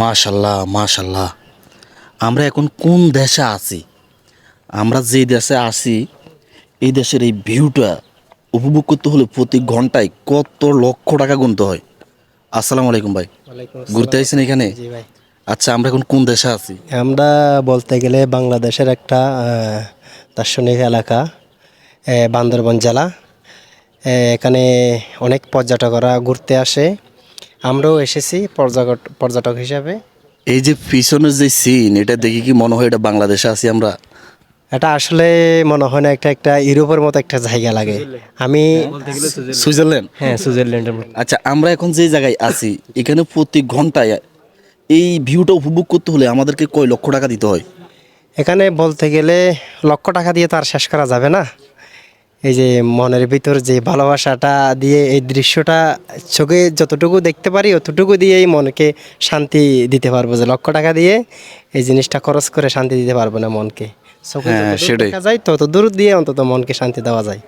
মাশাল্লাহ মাশাল্লাহ। আমরা এখন কোন দেশে আছি? আমরা যে দেশে আছি এই দেশের এই ভিউটা উপভোগ করতে হলে প্রতি ঘন্টায় কত লক্ষ টাকা গুনতে হয়। আসসালামু আলাইকুম ভাই। ঘুরতে আইছেন এখানে? আচ্ছা আমরা এখন কোন দেশে আছি? আমরা বলতে গেলে বাংলাদেশের একটা দার্শনিক এলাকা বান্দরবন জেলা। এখানে অনেক পর্যটকরা ঘুরতে আসে। আমরাও এসেছি পর্যটক পর্যটক হিসাবে। এই যে পিছনের যে সিন এটা দেখে কি মনে হয় এটা বাংলাদেশে আছি আমরা? এটা আসলে মনে হয় না একটা একটা ইউরোপের মতো একটা জায়গা লাগে। আমি সুইজারল্যান্ড? হ্যাঁ সুইজারল্যান্ডের মতো। আচ্ছা আমরা এখন যে জায়গায় আছি এখানে প্রতি ঘন্টায় এই ভিউটা উপভোগ করতে হলে আমাদেরকে কয় লক্ষ টাকা দিতে হয়? এখানে বলতে গেলে লক্ষ টাকা দিয়ে তো আর শেষ করা যাবে না। এই যে মনের ভিতর যে ভালোবাসাটা দিয়ে এই দৃশ্যটা চোখে যতটুকু দেখতে পারি অতটুকু দিয়েই মনকে শান্তি দিতে পারব যে লক্ষ টাকা দিয়ে এই জিনিসটা খরচ করে শান্তি দিতে পারব না মনকে। চোখে হ্যাঁ। দেখা যায় তত দূর দিয়ে অন্তত মনকে শান্তি দেওয়া যায়।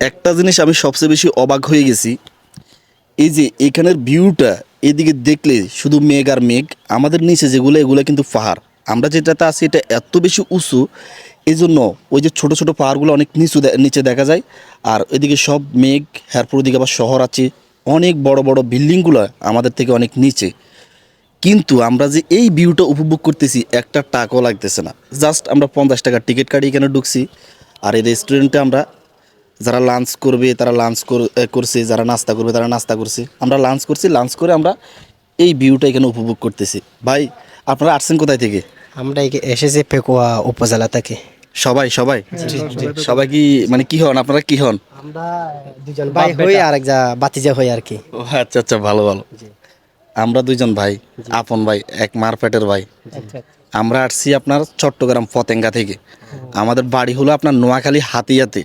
একটা জিনিস আমি সবচেয়ে বেশি অবাক হয়ে গেছি এই যে এখানের ভিউটা এদিকে দেখলে শুধু মেঘ আর মেঘ আমাদের নিচে যেগুলো এগুলো কিন্তু পাহাড়। আমরা যেটাতে আছি এটা এত বেশি উঁচু এই জন্য ওই যে ছোট ছোট পাহাড়গুলো অনেক নিচু নিচে দেখা যায়। আর এদিকে সব মেঘ, এরপর ওদিকে আবার শহর আছে। অনেক বড় বড় বিল্ডিংগুলো আমাদের থেকে অনেক নিচে। কিন্তু আমরা যে এই ভিউটা উপভোগ করতেছি, একটা টাকাও লাগতেছে না। জাস্ট আমরা পঞ্চাশ টাকার টিকিট কাটি এখানে ঢুকছি। আর এই রেস্টুরেন্টে আমরা যারা লাঞ্চ করবে, তারা লাঞ্চ করছে, যারা নাস্তা করবে, তারা নাস্তা করছে। আমরা লাঞ্চ করছি লাঞ্চ করে আমরা এই ভিউটা এখানে উপভোগ করতেছি। ভাই, আপনারা আসছেন কোথায় থেকে? আমরা এসেছি পেকুয়া উপজেলা থেকে। সবাই সবাই? সবাই কি মানে কি হন? আপনারা কি হন? আমরা দুজন ভাই হই আর এক যা বাতিজা হই আর কি। ও আচ্ছা আচ্ছা ভালো ভালো। আমরা দুইজন ভাই আপন ভাই এক মারপেটের ভাই। আমরা আসছি আপনার চট্টগ্রাম পতেঙ্গা থেকে। আমাদের বাড়ি হলো আপনার নোয়াখালী হাতিয়াতে।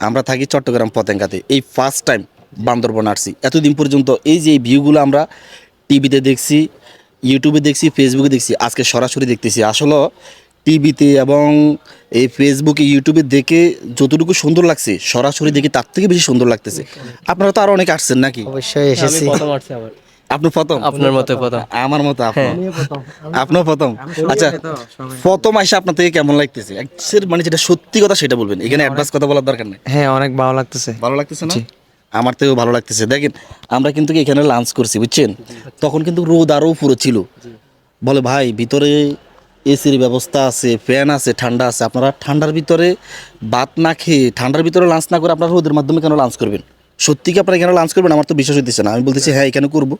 আমরা থাকি চট্টগ্রাম পতেঙ্গাতে। এই ফার্স্ট টাইম বান্দরবন আসছি। এতদিন পর্যন্ত এই যে এই ভিউগুলো আমরা টিভিতে দেখছি ইউটিউবে দেখছি ফেসবুকে দেখছি আজকে সরাসরি দেখতেছি। আসলে টিভিতে এবং এই ফেসবুকে ইউটিউবে দেখে যতটুকু সুন্দর লাগছে সরাসরি দেখে তার থেকে বেশি সুন্দর লাগতেছে। আপনারা তো আরও অনেক আসছেন নাকি? অবশ্যই এসেছি। আপনি প্রথম? আপনার মতো প্রথম? আমার মতো আপনি। আপনার প্রথম। আচ্ছা প্রথম আইসা আপনার থেকে কেমন লাগতেছে? মানে যেটা সত্যি কথা সেটা বলবেন। এখানে অ্যাডভান্স কথা বলার দরকার নেই। হ্যাঁ অনেক ভালো লাগতেছে। ভালো লাগতেছে না? আমার থেকেও ভালো লাগতেছে। দেখেন আমরা কিন্তু এখানে লাঞ্চ করছি বুঝছেন? তখন কিন্তু রোদ আরও পুরো ছিল। বলে ভাই ভিতরে এসির ব্যবস্থা আছে ফ্যান আছে ঠান্ডা আছে। আপনারা ঠান্ডার ভিতরে ভাত না খেয়ে ঠান্ডার ভিতরে লাঞ্চ না করে আপনারা রোদের মাধ্যমে কেন লাঞ্চ করবেন? সত্যি কি আপনারা কেন লাঞ্চ করবেন? আমার তো বিশ্বাস হইতেছে না। আমি বলতেছি হ্যাঁ এখানে করব।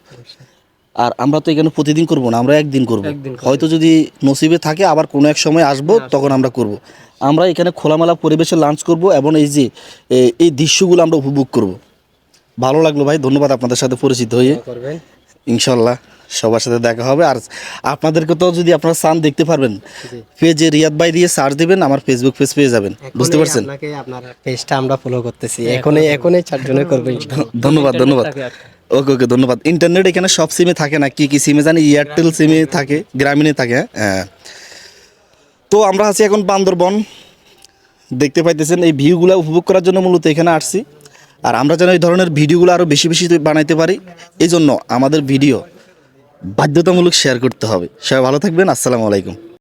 আর আমরা তো এখানে প্রতিদিন করব না আমরা একদিন করব। হয়তো যদি নসিবে থাকে আবার কোনো এক সময় আসব তখন আমরা করব। আমরা এখানে খোলামেলা পরিবেশে লাঞ্চ করব এবং এই যে এই দৃশ্যগুলো আমরা উপভোগ করব। ভালো লাগল ভাই ধন্যবাদ আপনাদের সাথে পরিচিত হয়ে। ইনশাল্লাহ সবার সাথে দেখা হবে। আর আপনাদেরকে তো যদি আপনারা চান দেখতে পারবেন পেজে রিয়াদ ভাই দিয়ে সার্চ দিবেন আমার ফেসবুক পেজ পেয়ে যাবেন। বুঝতে পারছেন? আপনাকে আপনার পেজটা আমরা ফলো করতেছি। এখনই এখনই চারজনে করবেন। ধন্যবাদ ধন্যবাদ। ওকে ওকে ধন্যবাদ। ইন্টারনেট এখানে সব সিমে থাকে না? কি কি সিমে জানি? এয়ারটেল সিমে থাকে গ্রামীণে থাকে হ্যাঁ। তো আমরা আছি এখন বান্দরবন। দেখতে পাইতেছেন এই ভিউগুলো উপভোগ করার জন্য মূলত এখানে আসছি। আর আমরা যেন এই ধরনের ভিডিওগুলো আরও বেশি বেশি বানাইতে পারি এই জন্য আমাদের ভিডিও বাধ্যতামূলক শেয়ার করতে হবে। সবাই ভালো থাকবেন আসসালামু আলাইকুম।